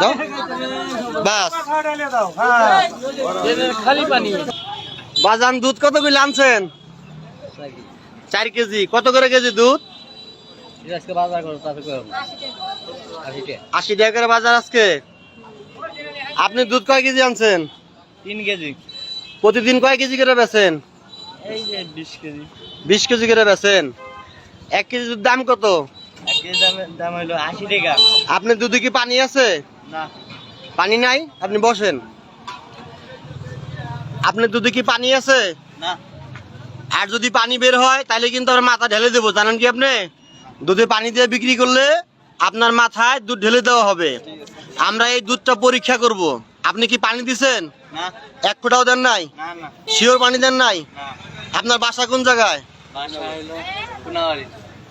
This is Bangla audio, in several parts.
দাও। বাস। খালি পানি বাজান দুধ কত করে আনছেন? চার কেজি। কত করে কেজি দুধ? আশি টাকা করে বাজার আজকে। আপনি দুধ কয় কেজি আনছেন? তিন কেজি। প্রতিদিন কয় কেজি করে যে বিশ কেজি। করে বেচেন। এক কেজি দুধ দাম কত? দাম হলো আশি টাকা। আপনি দুধে কি পানি আছে? পানি নাই? আপনি বসেন। আপনার দুধে কি পানি আছে? আর যদি পানি বের হয় তাহলে কিন্তু আমার মাথা ঢেলে দেবো। জানেন কি আপনি? দুধে পানি দিয়ে বিক্রি করলে আপনার মাথায় দুধ ঢেলে দেওয়া হবে। আমরা এই দুধটা পরীক্ষা করব। আপনি কি পানি দিছেন? না। এক ফোঁটাও দেন নাই? শিওর পানি দেন নাই? আপনার বাসা কোন জায়গায়?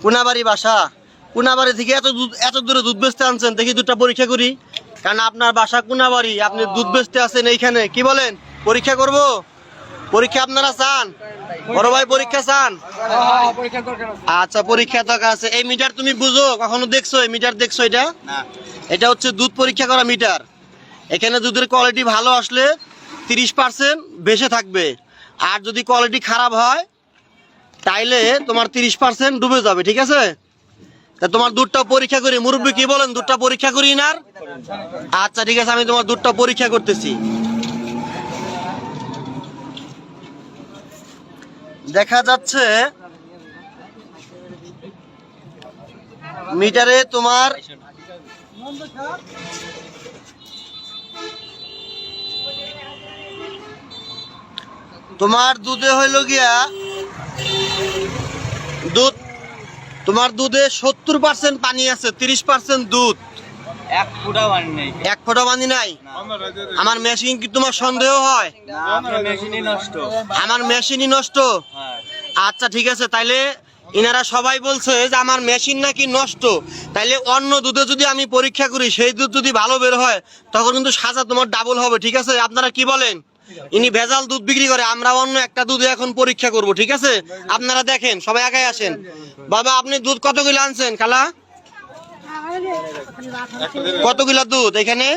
কোনাবাড়ি বাসা। কুনাবাড়ি থেকে এত দুধ এত দূরে দুধ বেচতে আনছেন দেখি দুধটা পরীক্ষা করি। কারণ আপনার বাসা কুনাবাড়ি আপনি দুধ বেচতে আছেন এইখানে। কি বলেন? পরীক্ষা করব? পরীক্ষা আপনারা চান? বড় ভাই পরীক্ষা চান? আচ্ছা পরীক্ষা দরকার আছে। এই মিটার তুমি বুঝো কখনো দেখছ? এই মিটার দেখছ এটা? এটা হচ্ছে দুধ পরীক্ষা করা মিটার। এখানে দুধের কোয়ালিটি ভালো আসলে তিরিশ পার্সেন্ট বেশি থাকবে। আর যদি কোয়ালিটি খারাপ হয় তাইলে তোমার তিরিশ পার্সেন্ট ডুবে যাবে ঠিক আছে? তোমার দুধটা পরীক্ষা করি, মুরব্বী কি বলেন? দুধটা পরীক্ষা করি না আচ্ছা ঠিক আছে, আমি তোমার দুধটা পরীক্ষা করতেছি। দেখা যাচ্ছে মিটারে তোমার তোমার দুধে হইল গিয়া দুধ তোমার দুধে সত্তর পার্সেন্ট পানি আছে তিরিশ পার্সেন্ট দুধ। এক ফুটা পানি নেই। এক ফোঁটা পানি নাই? আমার মেশিন কি তোমার সন্দেহ হয়? আমার মেশিনই নষ্ট। আচ্ছা ঠিক আছে তাইলে ইনারা সবাই বলছে যে আমার মেশিন নাকি নষ্ট। তাইলে অন্য দুধে যদি আমি পরীক্ষা করি সেই দুধ যদি ভালো বের হয় তখন কিন্তু সাজা তোমার ডাবল হবে ঠিক আছে? আপনারা কি বলেন? ইনি ভেজাল দুধ বিক্রি করে, আমরা অন্য একটা দুধে এখন পরীক্ষা করব, ঠিক আছে? আপনারা দেখেন, সবাই একাই আসেন। বাবা, আপনি দুধ কত কিলো আনছেন, খালা? কত কিলো দুধ এখানে?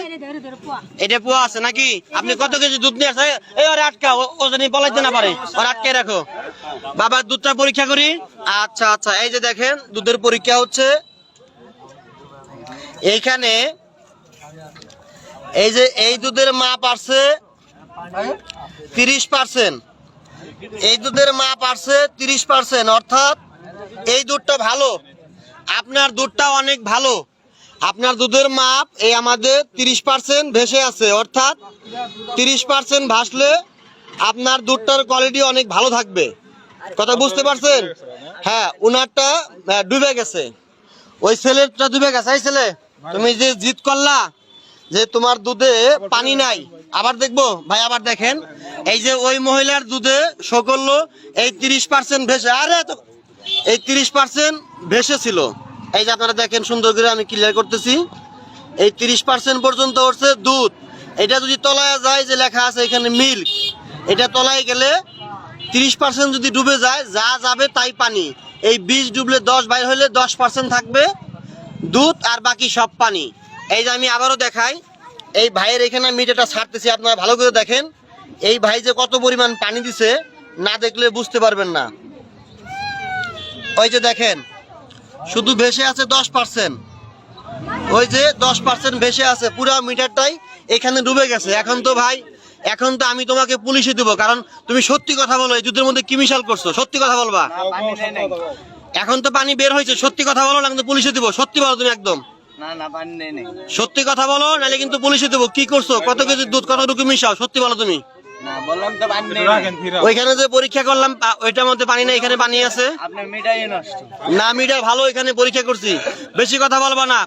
এটা পোয়া আছে নাকি? আপনি কত কেজি দুধ নিয়ে আসে এই, ওর আটকা ও- জানি পলাইতে না পারে। ওর আটকে রাখো। বাবা, দুধটা পরীক্ষা করি। আচ্ছা আচ্ছা এই যে দেখেন, দুধের পরীক্ষা হচ্ছে। এইখানে এই যে, এই দুধের মাপ আছে তিরিশ পার্সেন্ট। এই দুধের মাপ আছে তিরিশ পার্সেন্ট অর্থাৎ এই দুধটা ভালো। আপনার দুধটা অনেক ভালো। আপনার দুধের মাপ এই আমাদের তিরিশ পার্সেন্ট ভেসে আছে অর্থাৎ তিরিশ পার্সেন্ট ভাসলে আপনার দুধটার কোয়ালিটি অনেক ভালো থাকবে। কথা বুঝতে পারছেন? হ্যাঁ উনারটা আহ, ডুবে গেছে। ওই ছেলেটা ডুবে গেছে। এই ছেলে তুমি যে জিত করলা যে তোমার দুধে পানি নাই। আবার দেখব, ভাই আবার দেখেন। এই যে ওই মহিলার দুধে শো করল, এই তিরিশ পার্সেন্ট ভেসে আরে এত- এই তিরিশ পার্সেন্ট ভেসে ছিল। এই যে আপনারা দেখেন সুন্দর করে আমি ক্লিয়ার করতেছি। এই তিরিশ পার্সেন্ট পর্যন্ত হচ্ছে দুধ। এটা যদি তলায় যায়, যে লেখা আছে এখানে মিল্ক এটা তলায় গেলে তিরিশ পার্সেন্ট যদি ডুবে যায়, যা যাবে তাই পানি। এই বিষ ডুবলে দশ বাইর হলে দশ পার্সেন্ট থাকবে দুধ আর বাকি সব পানি। এই যে আমি আবারও দেখাই এই ভাইয়ের এখানে আমি মিটারটা ছাড়তেছি আপনারা ভালো করে দেখেন। এই ভাই যে কত পরিমাণ পানি দিছে না দেখলে বুঝতে পারবেন না। ওই যে দেখেন শুধু ভেসে আছে দশ পার্সেন্ট। ওই যে দশ পার্সেন্ট ভেসে আছে পুরো মিটারটাই এখানে ডুবে গেছে। এখন তো ভাই এখন তো আমি তোমাকে পুলিশে দেবো কারণ তুমি সত্যি কথা বলো এই দুধের মধ্যে কি মিশাল করছ? সত্যি কথা বলবা? এখন তো পানি বের হয়েছে সত্যি কথা বলো না কিন্তু পুলিশে দেবো। সত্যি বলো তুমি একদম। সত্যি কথা বলো নাহলে কিন্তু পুলিশে দেবো। কি করছ? কত কেজি দুধ কত কতটুকু মিশাও? সত্যি বলো তুমি। না বললাম তো পানি নেই নাই। ওইখানে যে পরীক্ষা করলাম ওইটার মধ্যে পানি না এখানে পানি আছে। না মিটাই না মিটা ভালো এখানে পরীক্ষা করছি। বেশি কথা বলবা না।